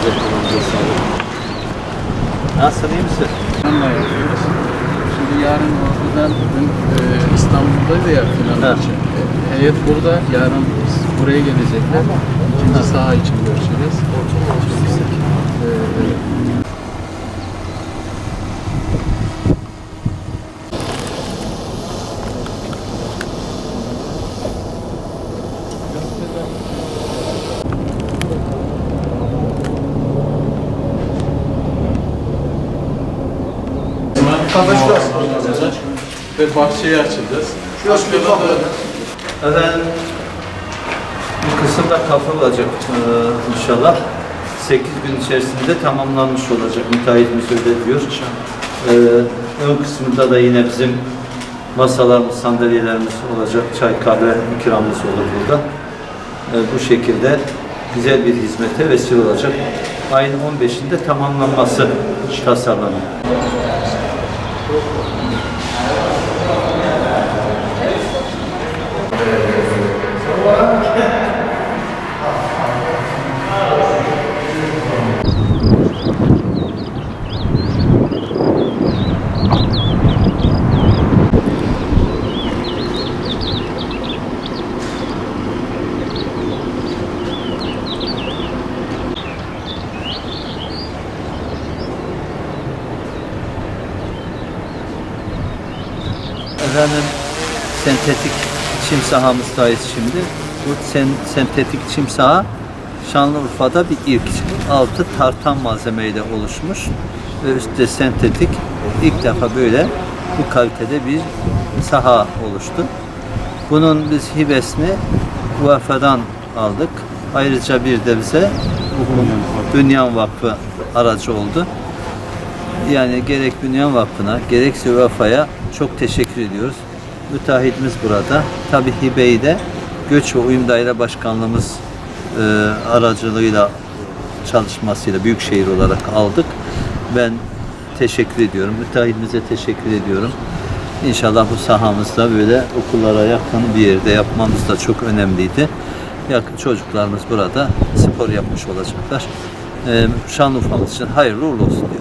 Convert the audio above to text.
Elinize kolunuza sağlık. Nasılsın iyi misin? Planla yapıyoruz. Şimdi yarın oradan dün e, İstanbul'daydı ya final maçı. E, heyet burada, yarın buraya gelecekler. İkinci saha için görüşeceğiz. E, olacak ve bahçeyi açacağız. Arkada da Efendim bu kısımda kafa olacak ee, inşallah. 8 gün içerisinde tamamlanmış olacak. Müteahhitimiz öyle diyor. Ee, ön kısmında da yine bizim masalarımız, sandalyelerimiz olacak. Çay, kahve ikramımız olur burada. Ee, bu şekilde güzel bir hizmete vesile olacak. Ayın 15'inde tamamlanması tasarlanıyor. Thank you. Efendim sentetik çim sahamızdayız şimdi. Bu sen, sentetik çim saha Şanlıurfa'da bir ilk. Altı tartan malzemeyle oluşmuş ve üstte sentetik. İlk defa böyle bu kalitede bir saha oluştu. Bunun biz hibesini UEFA'dan aldık. Ayrıca bir de bize Bünyan Vakfı aracı oldu. Yani gerek Bünyan Vakfı'na gerekse UEFA'ya çok teşekkür ediyoruz. Müteahhitimiz burada. Tabi hibeyi de Göç ve Uyum Daire Başkanlığımız e, aracılığıyla çalışmasıyla büyükşehir olarak aldık. Ben teşekkür ediyorum. Müteahhitimize teşekkür ediyorum. İnşallah bu sahamızda böyle okullara yakın bir yerde yapmamız da çok önemliydi. Yakın çocuklarımız burada spor yapmış olacaklar. Ee, Şanlıurfa'mız için hayırlı uğurlu olsun diyorum.